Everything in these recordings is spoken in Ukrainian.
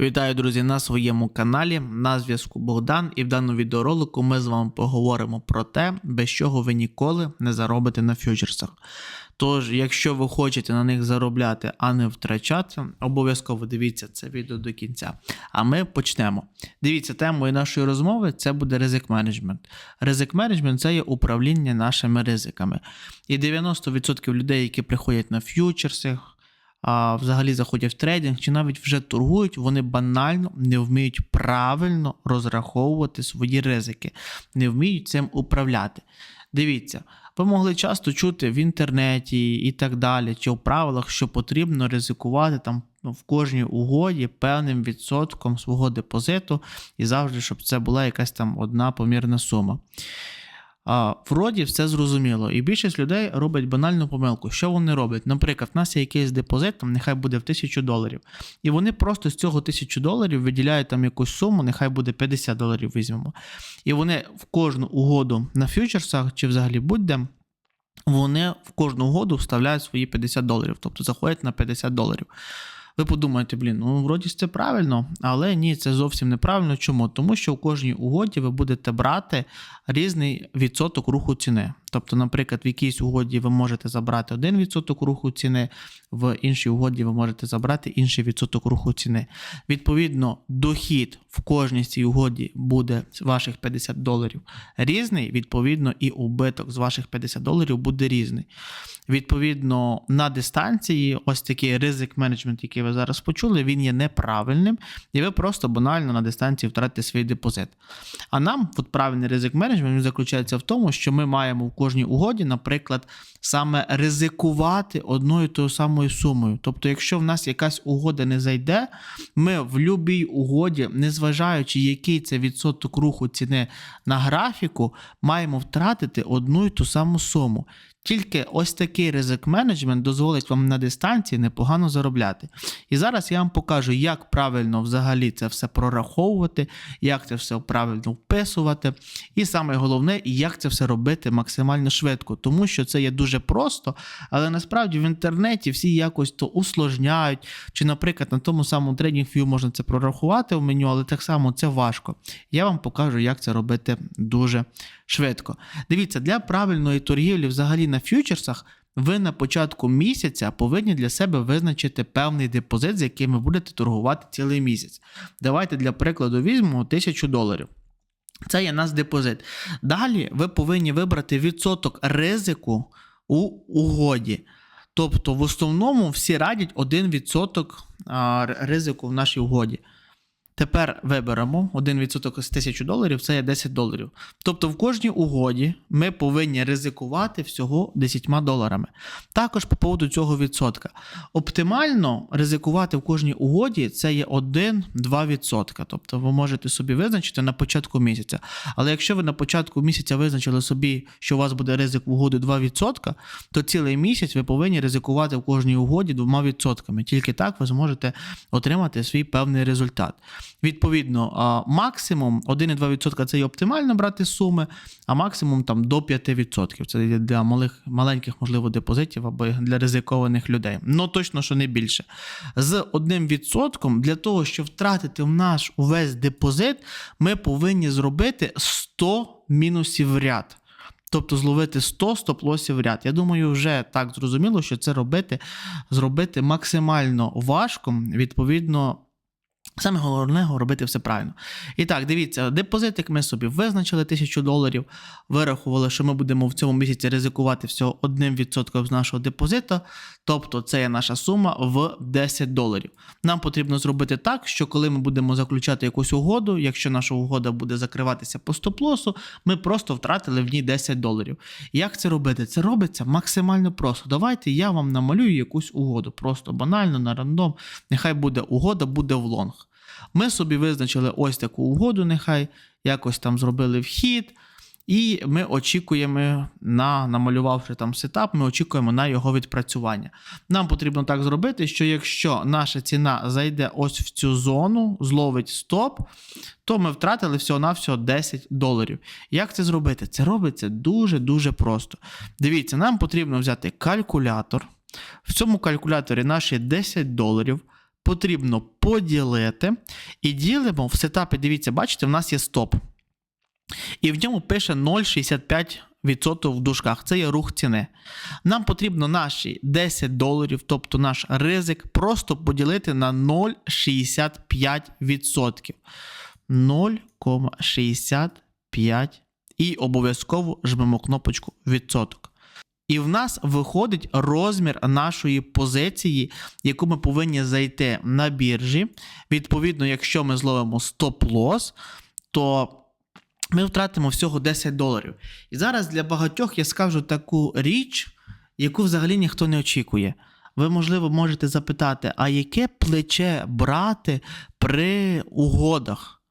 Вітаю, друзі, на своєму каналі. На зв'язку Богдан, і в даному відеоролику ми з вами поговоримо про те, без чого ви ніколи не заробите на фьючерсах. Тож, якщо ви хочете на них заробляти, а не втрачати, обов'язково дивіться це відео до кінця. А ми почнемо. Дивіться, темою нашої розмови це буде ризик менеджмент. Ризик менеджмент це є управління нашими ризиками. І 90% людей, які приходять на фьючерси, а, взагалі заходять в трейдинг чи навіть вже торгують, вони банально не вміють правильно розраховувати свої ризики, не вміють цим управляти. Дивіться, ви могли часто чути в інтернеті і так далі, чи в правилах, що потрібно ризикувати там ну, в кожній угоді певним відсотком свого депозиту, і завжди, щоб це була якась там одна помірна сума. А, Вроді все зрозуміло, і більшість людей робить банальну помилку. Що вони роблять? Наприклад, в нас є якийсь депозит, там нехай буде в 1000 доларів. І вони просто з цього 1000 доларів виділяють там якусь суму, нехай буде 50 доларів візьмемо. І вони в кожну угоду на фьючерсах чи взагалі будь-де. Вони в кожну угоду вставляють свої 50 доларів, тобто заходять на 50 доларів. Ви подумаєте, блін, ну вроді це правильно, але ні, це зовсім неправильно. Чому? Тому що у кожній угоді ви будете брати різний відсоток руху ціни. Тобто, наприклад, в якійсь угоді ви можете забрати один відсоток руху ціни, в іншій угоді ви можете забрати інший відсоток руху ціни. Відповідно, дохід в кожній цій угоді буде з ваших 50 доларів різний, відповідно, і убиток з ваших 50 доларів буде різний. Відповідно, на дистанції, ось такий ризик менеджмент, який ви зараз почули, він є неправильним, і ви просто банально на дистанції втратите свій депозит. А нам, от правильний ризик менеджмент, він заключається в тому, що ми маємо в кожній угоді, наприклад, саме ризикувати одною тою самою сумою. Тобто, якщо в нас якась угода не зайде, ми в будь-якій угоді, незважаючи, який це відсоток руху ціни на графіку, маємо втратити одну і ту саму суму. Тільки ось такий ризик менеджмент дозволить вам на дистанції непогано заробляти. І зараз я вам покажу, як правильно взагалі це все прораховувати, як це все правильно вписувати. І саме головне, як це все робити максимально швидко, тому що це є дуже просто, але насправді в інтернеті всі якось то усложняють. Чи, наприклад, на тому самому TradingView можна це прорахувати в меню, але так само це важко. Я вам покажу, як це робити дуже швидко. Дивіться, для правильної торгівлі взагалі на фьючерсах. Ви на початку місяця повинні для себе визначити певний депозит, з яким ви будете торгувати цілий місяць. Давайте для прикладу візьмемо 1000 доларів. Це є наш депозит. Далі ви повинні вибрати відсоток ризику у угоді. Тобто, в основному всі радять 1% ризику в нашій угоді. Тепер виберемо 1% з 1000 доларів, це є 10 доларів. Тобто в кожній угоді ми повинні ризикувати всього 10 доларами. Також по поводу цього відсотка. Оптимально ризикувати в кожній угоді це є 1-2%. Тобто ви можете собі визначити на початку місяця. Але якщо ви на початку місяця визначили собі, що у вас буде ризик в угоду 2%, то цілий місяць ви повинні ризикувати в кожній угоді 2%. Тільки так ви зможете отримати свій певний результат. Відповідно, максимум 1,2% це і оптимально брати суми, а максимум там до 5%. Це для малих, маленьких, можливо, депозитів або для ризикованих людей. Ну точно, що не більше. З 1% для того, щоб втратити в наш увесь депозит, ми повинні зробити 100 мінусів в ряд. Тобто зловити 100 стоп-лосів в ряд. Я думаю, вже так зрозуміло, що це робити, зробити максимально важко, відповідно. Саме головне робити все правильно. І так, дивіться, депозитик ми собі визначили 1000 доларів, вирахували, що ми будемо в цьому місяці ризикувати всього 1% з нашого депозиту, тобто це є наша сума в 10 доларів. Нам потрібно зробити так, що коли ми будемо заключати якусь угоду, якщо наша угода буде закриватися по стоп-лосу, ми просто втратили в ній 10 доларів. Як це робити? Це робиться максимально просто. Давайте я вам намалюю якусь угоду, просто банально на рандом. Нехай буде угода, буде в лонг. Ми собі визначили ось таку угоду, нехай якось там зробили вхід. І ми очікуємо на намалювавши там сетап, ми очікуємо на його відпрацювання. Нам потрібно так зробити, що якщо наша ціна зайде ось в цю зону, зловить стоп, то ми втратили всього-навсього 10 доларів. Як це зробити? Це робиться дуже-дуже просто. Дивіться, нам потрібно взяти калькулятор. В цьому калькуляторі наші 10 доларів потрібно поділити і ділимо в сетапі. Дивіться, бачите, в нас є стоп. І в ньому пише 0,65% в дужках. Це є рух ціни. Нам потрібно наші 10 доларів, тобто наш ризик, просто поділити на 0,65%. 0,65 і обов'язково жмемо кнопочку відсоток. І в нас виходить розмір нашої позиції, яку ми повинні зайти на біржі. Відповідно, якщо ми зловимо стоп-лос, то ми втратимо всього 10 доларів. І зараз для багатьох я скажу таку річ, яку взагалі ніхто не очікує. Ви, можливо, можете запитати, а яке плече брати при угодах?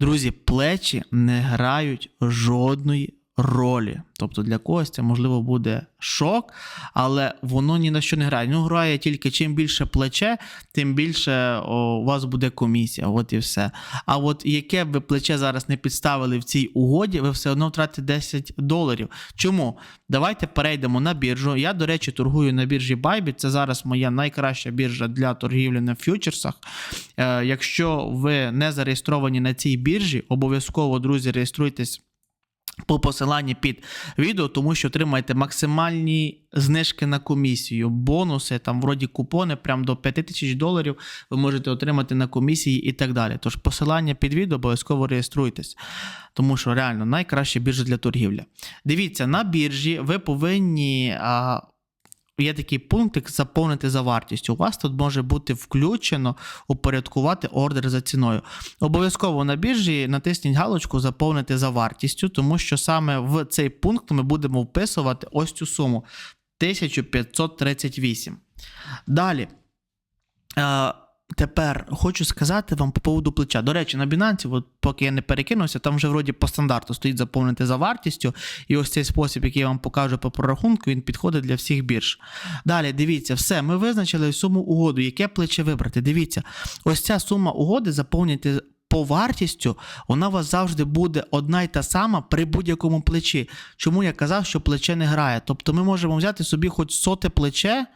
Друзі, плечі не грають жодної ролі. Тобто для когось це можливо буде шок, але воно ні на що не грає. Ну, грає тільки чим більше плече, тим більше у вас буде комісія. От і все. А от яке б ви плече зараз не підставили в цій угоді, ви все одно втратите 10 доларів. Чому? Давайте перейдемо на біржу. Я, до речі, торгую на біржі Bybit. Це зараз моя найкраща біржа для торгівлі на фьючерсах. Е, якщо ви не зареєстровані на цій біржі, обов'язково, друзі, реєструйтесь. По посиланні під відео, тому що отримаєте максимальні знижки на комісію, бонуси, там вроді купони, прям до 5000 доларів ви можете отримати на комісії і так далі. Тож посилання під відео обов'язково реєструйтесь, тому що реально найкраща біржа для торгівлі. Дивіться, на біржі ви повинні. А, Є такий пунктик заповнити за вартістю. У вас тут може бути включено упорядкувати ордер за ціною. Обов'язково на біржі натисніть галочку заповнити за вартістю, тому що саме в цей пункт ми будемо вписувати ось цю суму 1538. Далі. Тепер хочу сказати вам по поводу плеча. До речі, на Binance, от поки я не перекинувся, там вже вроді по стандарту стоїть заповнити за вартістю. І ось цей спосіб, який я вам покажу по прорахунку, він підходить для всіх бірж. Далі, дивіться, все, ми визначили суму угоду, яке плече вибрати. Дивіться, ось ця сума угоди заповнюйте по вартістю, вона у вас завжди буде одна й та сама при будь-якому плечі. Чому я казав, що плече не грає? Тобто ми можемо взяти собі хоч соте плече.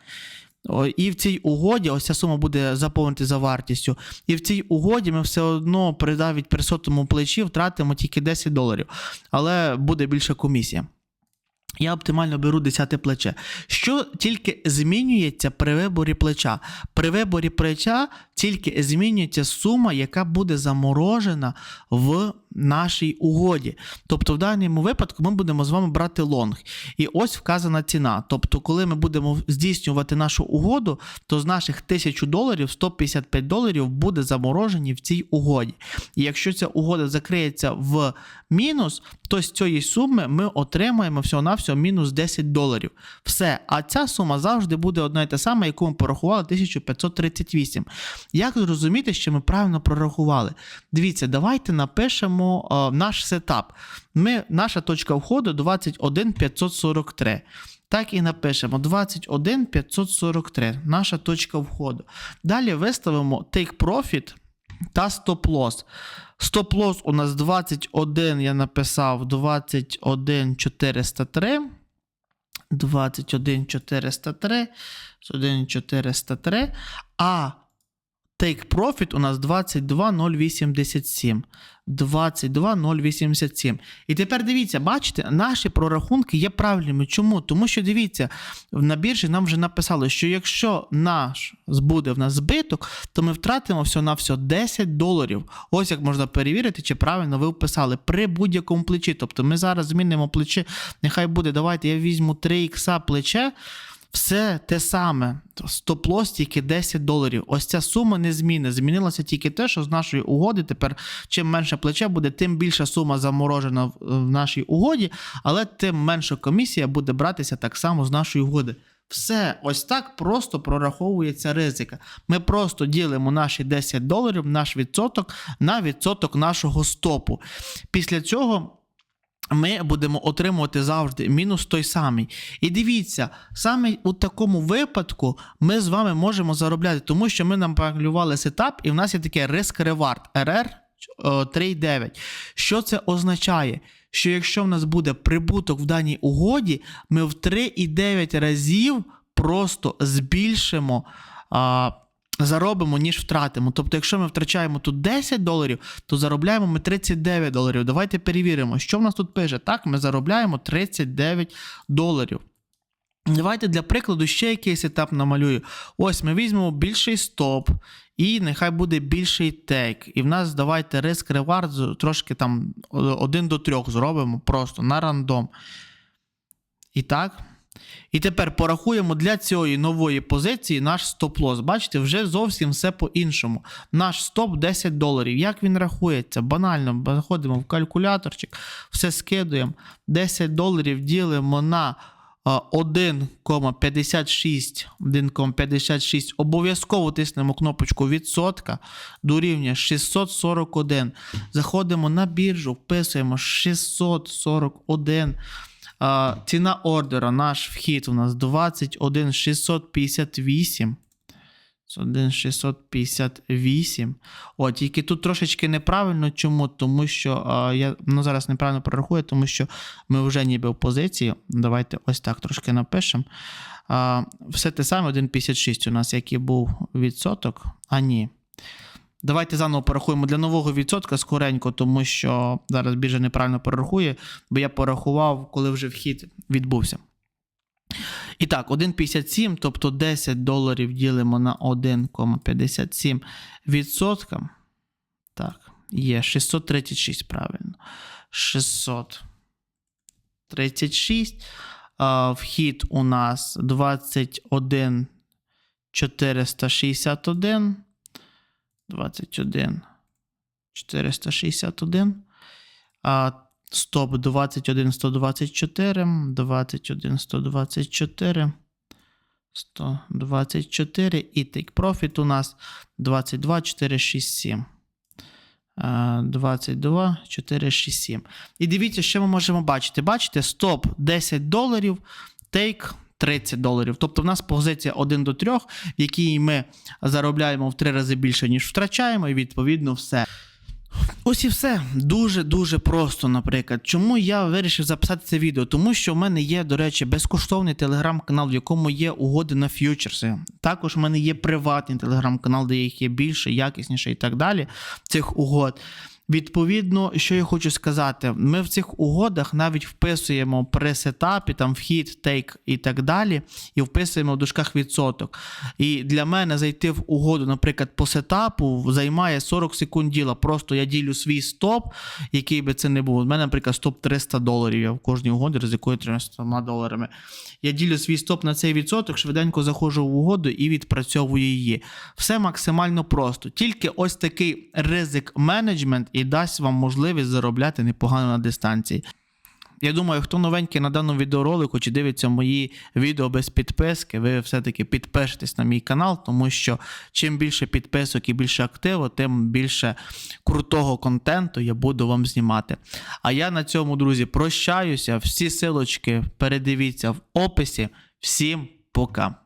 І в цій угоді, ось ця сума буде заповнити за вартістю. І в цій угоді ми все одно при навіть при сотому плечі втратимо тільки 10 доларів, але буде більша комісія. Я оптимально беру 10 плече. Що тільки змінюється при виборі плеча? При виборі плеча тільки змінюється сума, яка буде заморожена в нашій угоді. Тобто, в даному випадку ми будемо з вами брати лонг. І ось вказана ціна. Тобто, коли ми будемо здійснювати нашу угоду, то з наших 1000 доларів 155 доларів буде заморожені в цій угоді. І якщо ця угода закриється в мінус, то з цієї суми ми отримаємо всього-навсього мінус 10 доларів. Все. А ця сума завжди буде одна і та сама, яку ми порахували 1538. Як зрозуміти, що ми правильно прорахували? Дивіться, давайте напишемо о, наш сетап. Ми, Наша точка входу 21543. Так і напишемо 21543. Наша точка входу. Далі виставимо take profit та стоп-лосс. Стоп-лосс у нас 21, я написав 21403. 21403. 21403. А Take Profit у нас 22087. 22087. І тепер дивіться, бачите, наші прорахунки є правильними. Чому? Тому що дивіться, на біржі нам вже написали, що якщо наш буде в нас збиток, то ми втратимо всього-навсього 10 доларів. Ось як можна перевірити, чи правильно ви вписали при будь-якому плечі. Тобто ми зараз змінимо плече. Нехай буде, давайте я візьму 3 ікса плече. Все те саме, стоп-лос тільки 10 доларів. Ось ця сума не зміни. Змінилося тільки те, що з нашої угоди тепер чим менше плече буде, тим більша сума заморожена в нашій угоді, але тим менша комісія буде братися так само з нашої угоди. Все, ось так просто прораховується ризика. Ми просто ділимо наші 10 доларів, наш відсоток на відсоток нашого стопу. Після цього. Ми будемо отримувати завжди мінус той самий. І дивіться, саме у такому випадку ми з вами можемо заробляти, тому що ми нам проаналювали сетап, і в нас є таке risk reward RR 3,9. Що це означає? Що якщо в нас буде прибуток в даній угоді, ми в 3,9 разів просто збільшимо. Заробимо, ніж втратимо. Тобто, якщо ми втрачаємо тут 10 доларів, то заробляємо ми 39 доларів. Давайте перевіримо, що в нас тут пише. Так, ми заробляємо 39 доларів. Давайте для прикладу ще якийсь етап намалюю. Ось ми візьмемо більший стоп, і нехай буде більший тейк. І в нас давайте риск ревард трошки там 1 до 3 зробимо просто на рандом. І так. І тепер порахуємо для цієї нової позиції наш стоп-лос. Бачите, вже зовсім все по-іншому. Наш стоп 10 доларів. Як він рахується? Банально, заходимо в калькуляторчик, все скидуємо. 10 доларів ділимо на 1,56 1,56. Обов'язково тиснемо кнопочку відсотка дорівнює 641. Заходимо на біржу, вписуємо 641. Ціна ордера, наш вхід у нас 21 658. 21 658. О, тільки тут трошечки неправильно. Чому? Тому що а, я ну, зараз неправильно прорахую, тому що ми вже ніби в позиції. Давайте ось так трошки напишемо. Все те саме 1,56 у нас, який був відсоток. А ні. Давайте заново порахуємо для нового відсотка скоренько, тому що зараз біржа неправильно порахує, бо я порахував, коли вже вхід відбувся. І так, 1,57, тобто 10 доларів ділимо на 1,57 відсотка. Так, є 636, правильно. 636. А, вхід у нас 21 461. 21 461. А, стоп 21 124. 21 124. 124. І take profit у нас 22 467. 22 467. І дивіться, що ми можемо бачити. Бачите, стоп 10 доларів, тейк 30 доларів. Тобто в нас позиція 1 до 3, в якій ми заробляємо в 3 рази більше, ніж втрачаємо, і відповідно все. Ось і все дуже-дуже просто, наприклад. Чому я вирішив записати це відео? Тому що в мене є, до речі, безкоштовний телеграм-канал, в якому є угоди на ф'ючерси. Також в мене є приватний телеграм-канал, де їх є більше, якісніше і так далі. Цих угод. Відповідно, що я хочу сказати, ми в цих угодах навіть вписуємо при сетапі, там вхід, тейк і так далі, і вписуємо в дужках відсоток. І для мене зайти в угоду, наприклад, по сетапу займає 40 секунд діла. Просто я ділю свій стоп, який би це не був. У мене, наприклад, стоп 300 доларів. Я в кожній угоді ризикую 300 доларами. Я ділю свій стоп на цей відсоток, швиденько заходжу в угоду і відпрацьовую її. Все максимально просто. Тільки ось такий ризик менеджмент і дасть вам можливість заробляти непогано на дистанції. Я думаю, хто новенький на даному відеоролику чи дивиться мої відео без підписки, ви все-таки підпишетесь на мій канал, тому що чим більше підписок і більше активу, тим більше крутого контенту я буду вам знімати. А я на цьому, друзі, прощаюся. Всі силочки передивіться в описі. Всім пока.